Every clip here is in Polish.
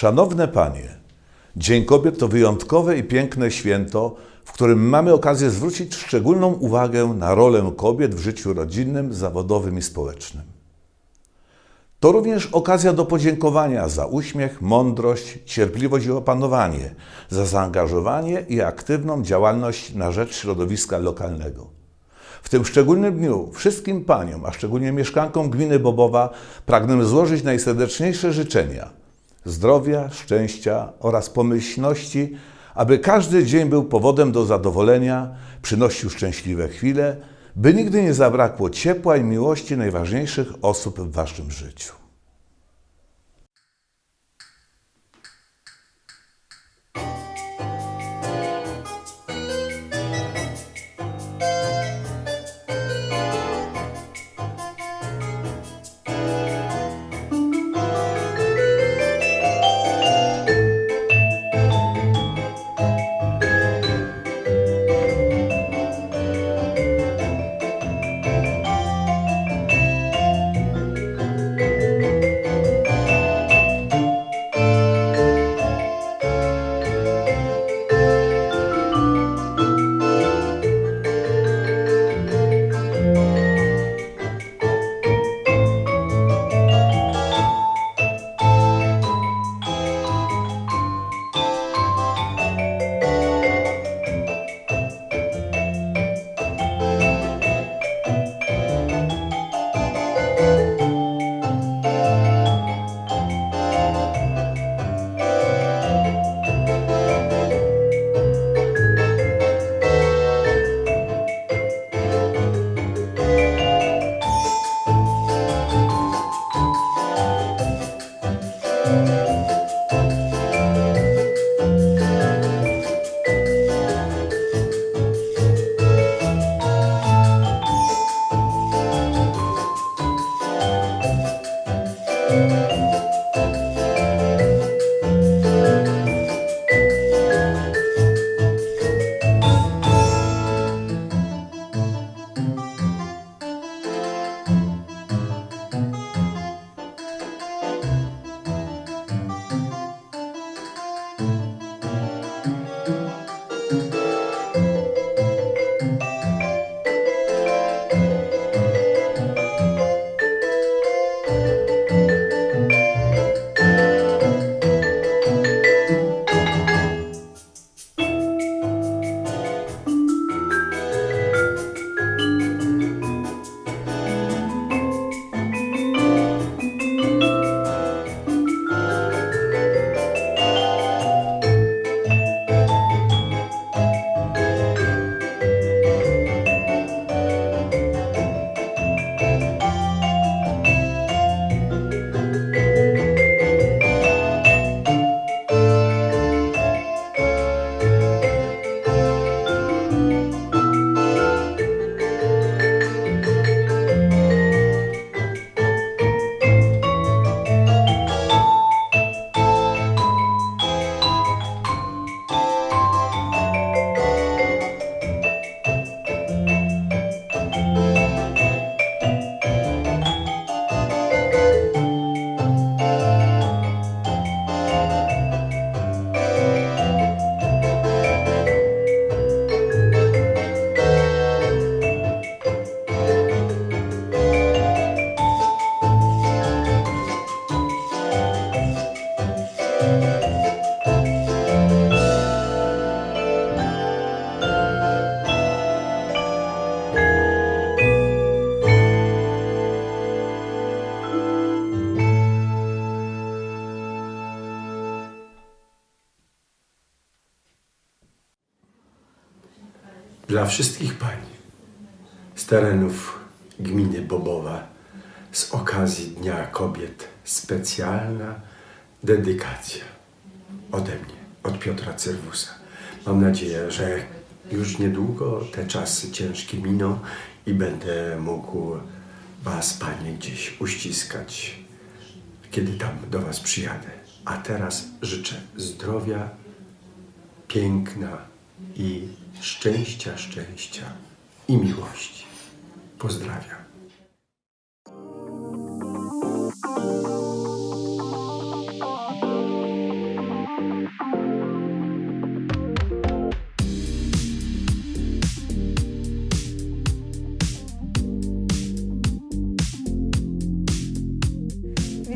Szanowne Panie, Dzień Kobiet to wyjątkowe i piękne święto, w którym mamy okazję zwrócić szczególną uwagę na rolę kobiet w życiu rodzinnym, zawodowym i społecznym. To również okazja do podziękowania za uśmiech, mądrość, cierpliwość i opanowanie, za zaangażowanie i aktywną działalność na rzecz środowiska lokalnego. W tym szczególnym dniu wszystkim paniom, a szczególnie mieszkankom gminy Bobowa, pragnę złożyć najserdeczniejsze życzenia zdrowia, szczęścia oraz pomyślności, aby każdy dzień był powodem do zadowolenia, przynosił szczęśliwe chwile, by nigdy nie zabrakło ciepła i miłości najważniejszych osób w Waszym życiu. Dla wszystkich pań z terenów gminy Bobowa z okazji Dnia Kobiet specjalna dedykacja ode mnie, od Piotra Cyrwusa. Mam nadzieję, że już niedługo te czasy ciężkie miną i będę mógł Was, Panie, gdzieś uściskać, kiedy tam do Was przyjadę. A teraz życzę zdrowia, piękna i szczęścia, szczęścia i miłości. Pozdrawiam.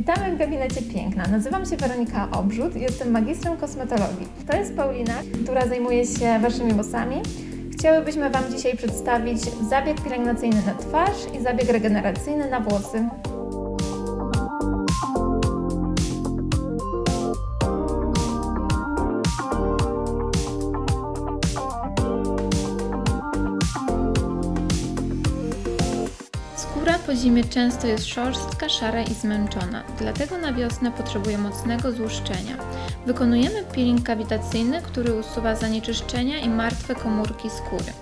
Witamy w gabinecie Piękna. Nazywam się Weronika Obrzut i jestem magistrem kosmetologii. To jest Paulina, która zajmuje się waszymi włosami. Chciałybyśmy Wam dzisiaj przedstawić zabieg pielęgnacyjny na twarz i zabieg regeneracyjny na włosy. Po zimie często jest szorstka, szara i zmęczona, dlatego na wiosnę potrzebuje mocnego złuszczenia. Wykonujemy peeling kawitacyjny, który usuwa zanieczyszczenia i martwe komórki skóry.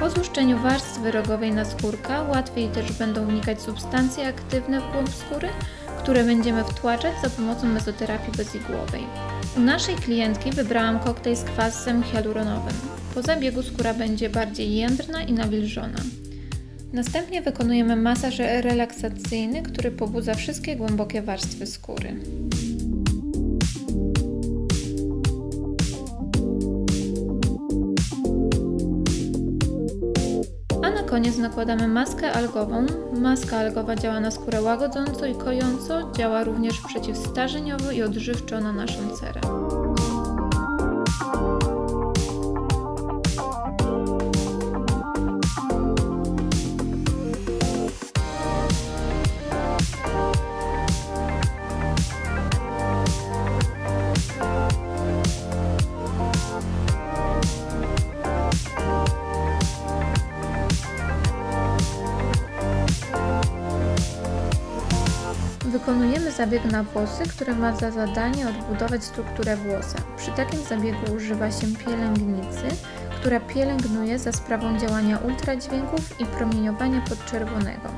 Po złuszczeniu warstwy rogowej na skórka łatwiej też będą wnikać substancje aktywne w głąb skóry, które będziemy wtłaczać za pomocą mezoterapii bezigłowej. U naszej klientki wybrałam koktajl z kwasem hialuronowym. Po zabiegu skóra będzie bardziej jędrna i nawilżona. Następnie wykonujemy masaż relaksacyjny, który pobudza wszystkie głębokie warstwy skóry. Koniec nakładamy maskę algową. Maska algowa działa na skórę łagodząco i kojąco, działa również przeciwstarzeniowo i odżywczo na naszą cerę. Wykonujemy zabieg na włosy, który ma za zadanie odbudować strukturę włosa. Przy takim zabiegu używa się pielęgnicy, która pielęgnuje za sprawą działania ultradźwięków i promieniowania podczerwonego.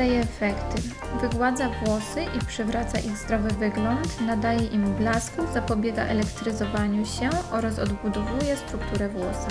Daje efekty? Wygładza włosy i przywraca ich zdrowy wygląd, nadaje im blasku, zapobiega elektryzowaniu się oraz odbudowuje strukturę włosa.